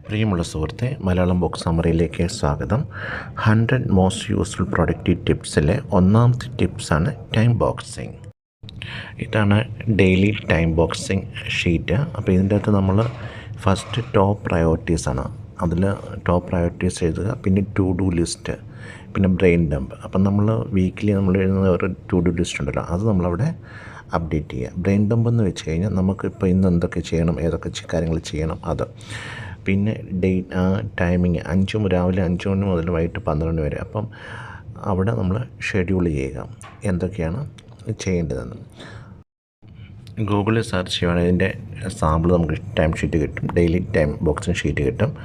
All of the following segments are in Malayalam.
പ്രിയമുള്ള സുഹൃത്തെ മലയാളം ബോക്സ് സമറിയിലേക്ക് സ്വാഗതം. ഹൺഡ്രഡ് മോസ്റ്റ് യൂസ്ഫുൾ പ്രൊഡക്റ്റീവ് ടിപ്സിലെ ഒന്നാമത്തെ ടിപ്സാണ് ടൈം ബോക്സിങ് ഇതാണ് ഡെയിലി ടൈം ബോക്സിങ് ഷീറ്റ്. അപ്പോൾ ഇതിന്റെ അകത്ത് നമ്മൾ ഫസ്റ്റ് ടോപ്പ് പ്രയോറിറ്റീസാണ് അതിൽ ടോപ്പ് പ്രയോറിറ്റീസ് എഴുതുക പിന്നെ ടു ഡു ലിസ്റ്റ് പിന്നെ ബ്രെയിൻ ഡംപ്. അപ്പം നമ്മൾ വീക്കിലി നമ്മൾ എഴുതുന്ന ഒരു ടു ഡു ലിസ്റ്റ് ഉണ്ടല്ലോ അത് നമ്മളവിടെ അപ്ഡേറ്റ് ചെയ്യുക. ബ്രെയിൻ ഡംപ് എന്ന് വെച്ച് കഴിഞ്ഞാൽ നമുക്കിപ്പോൾ ഇന്ന് എന്തൊക്കെ ചെയ്യണം ഏതൊക്കെ കാര്യങ്ങൾ ചെയ്യണം അത്. പിന്നെ ഡേറ്റ് ആ ടൈമിങ് അഞ്ച് രാവിലെ അഞ്ച് മണി മുതൽ വൈകിട്ട് പന്ത്രണ്ട് വരെ. അപ്പം അവിടെ നമ്മൾ ഷെഡ്യൂൾ ചെയ്യുക. എന്തൊക്കെയാണ് ചെയ്യേണ്ടതെന്ന്. ഗൂഗിളിൽ സെർച്ച് ചെയ്യുകയാണെങ്കിൽ ഇതിന്റെ സാമ്പിൾ നമുക്ക് ടൈം ഷീറ്റ് കിട്ടും. ഡെയിലി ടൈം ബോക്സിങ് ഷീറ്റ് കിട്ടും.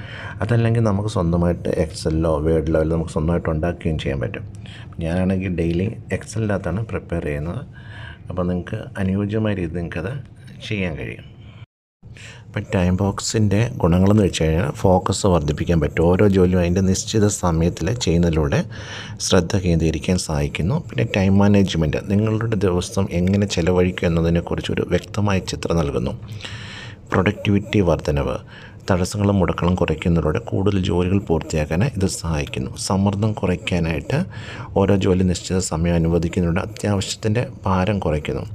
അതല്ലെങ്കിൽ നമുക്ക് സ്വന്തമായിട്ട് എക്സലിലോ വേർഡിലോ എല്ലാം നമുക്ക് സ്വന്തമായിട്ട് ഉണ്ടാക്കുകയും ചെയ്യാൻ പറ്റും. ഞാനാണെങ്കിൽ ഡെയിലി എക്സലിനകത്താണ് പ്രിപ്പയർ ചെയ്യുന്നത്. അപ്പോൾ നിങ്ങൾക്ക് അനുയോജ്യമായ രീതിയിൽ നിങ്ങൾക്കത് ചെയ്യാൻ കഴിയും. ഇപ്പം ടൈം ബോക്സിന്റെ ഗുണങ്ങളെന്ന് വെച്ച് കഴിഞ്ഞാൽ ഫോക്കസ് വർദ്ധിപ്പിക്കാൻ പറ്റും. ഓരോ ജോലിയും അതിന്റെ നിശ്ചിത സമയത്തിൽ ചെയ്യുന്നതിലൂടെ ശ്രദ്ധ കേന്ദ്രീകരിക്കാൻ സഹായിക്കുന്നു. പിന്നെ ടൈം മാനേജ്മെന്റ് നിങ്ങളുടെ ദിവസം എങ്ങനെ ചിലവഴിക്കും എന്നതിനെക്കുറിച്ചൊരു വ്യക്തമായ ചിത്രം നൽകുന്നു. പ്രൊഡക്ടിവിറ്റി വർധനവ് തടസ്സങ്ങളും മുടക്കളും കുറയ്ക്കുന്നതിലൂടെ കൂടുതൽ ജോലികൾ പൂർത്തിയാക്കാൻ ഇത് സഹായിക്കുന്നു. സമ്മർദ്ദം കുറയ്ക്കാനായിട്ട് ഓരോ ജോലി നിശ്ചിത സമയം അനുവദിക്കുന്നതിലൂടെ അത്യാവശ്യത്തിന്റെ ഭാരം കുറയ്ക്കുന്നു.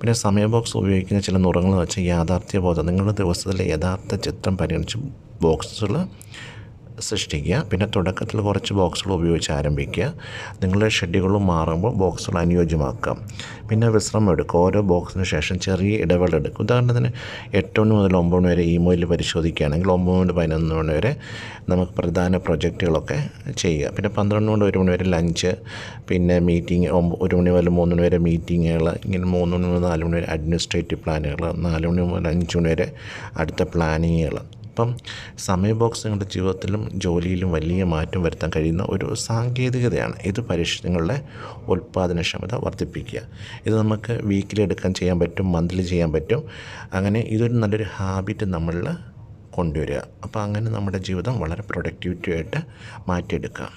പിന്നെ സമയ ബോക്സ് ഉപയോഗിക്കുന്ന ചില നുറങ്ങൾ വെച്ച് യാഥാർത്ഥ്യബോധം. നിങ്ങളുടെ ദിവസത്തിലെ യഥാർത്ഥ ചിത്രം പരിഗണിച്ച് ബോക്സുകൾ സൃഷ്ടിക്കുക. പിന്നെ തുടക്കത്തിൽ കുറച്ച് ബോക്സുകൾ ഉപയോഗിച്ച് ആരംഭിക്കുക. നിങ്ങളുടെ ഷെഡ്യൂൾ മാറുമ്പോൾ ബോക്സുകൾ അനുയോജ്യമാക്കുക. പിന്നെ വിശ്രമം എടുക്കുക. ഓരോ ബോക്സിന് ശേഷം ചെറിയ ഇടവേള എടുക്കുക. ഉദാഹരണത്തിന് എട്ട് മണി മുതൽ ഒമ്പത് മണി വരെ ഇമെയിൽ പരിശോധിക്കുകയാണെങ്കിൽ ഒമ്പത് മണി പതിനൊന്ന് മണി വരെ നമുക്ക് പ്രധാന പ്രൊജക്റ്റുകളൊക്കെ ചെയ്യുക. പിന്നെ പന്ത്രണ്ട് മണി ഒരു മണി വരെ ലഞ്ച് പിന്നെ മീറ്റിംഗ് ഒരു മണി മുതൽ മൂന്ന് മണി വരെ മീറ്റിങ്ങുകൾ ഇങ്ങനെ മൂന്ന് മണി മുതൽ നാല് മണി വരെ അഡ്മിനിസ്ട്രേറ്റീവ് പ്ലാനുകൾ നാല് മണി മുതൽ അഞ്ച് മണി വരെ അടുത്ത പ്ലാനിങ്ങുകൾ. അപ്പം സമയ ബോക്സ് നിങ്ങളുടെ ജീവിതത്തിലും ജോലിയിലും വലിയ മാറ്റം വരുത്താൻ കഴിയുന്ന ഒരു സാങ്കേതികതയാണ്. ഇത് പരിശ്രമങ്ങളുടെ ഉൽപ്പാദനക്ഷമത വർദ്ധിപ്പിക്കുക. ഇത് നമുക്ക് വീക്കിലി എടുക്കാൻ ചെയ്യാൻ പറ്റും മന്ത്ലി ചെയ്യാൻ പറ്റും. അങ്ങനെ ഇതൊരു നല്ലൊരു ഹാബിറ്റ് നമ്മളിൽ കൊണ്ടുവരിക. അപ്പോൾ അങ്ങനെ നമ്മുടെ ജീവിതം വളരെ പ്രൊഡക്ടിവിറ്റി ആയിട്ട് മാറ്റിയെടുക്കുക